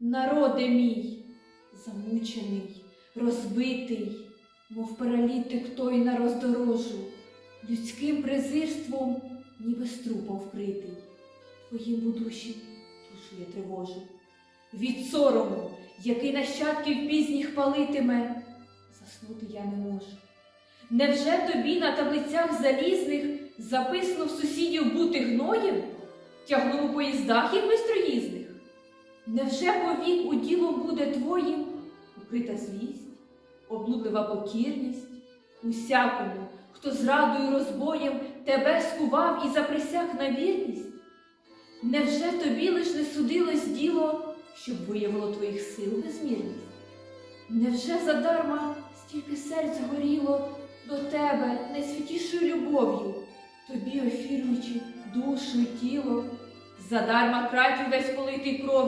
Народи мій, замучений, розбитий, мов паралітик той на роздорожу, людським презирством, ніби з трупом вкритий. Твоїм у душі душу я тривожу. Від сорому, який нащадків пізніх палитиме, заснути я не можу. Невже тобі на таблицях залізних записано в сусідів бути гноєм? Тягнув у поїздах їх бистроїзних? Невже повік у ділом буде твоїм укрита звість, облудлива покірність? Усякому, хто зрадою розбоєм тебе скував і заприсяг на вірність? Невже тобі лиш не судилось діло, щоб виявило твоїх сил безмірність? Невже задарма стільки серць горіло до тебе найсвятішою любов'ю, тобі офірюючи душу й тіло? Задарма край весь политий кров.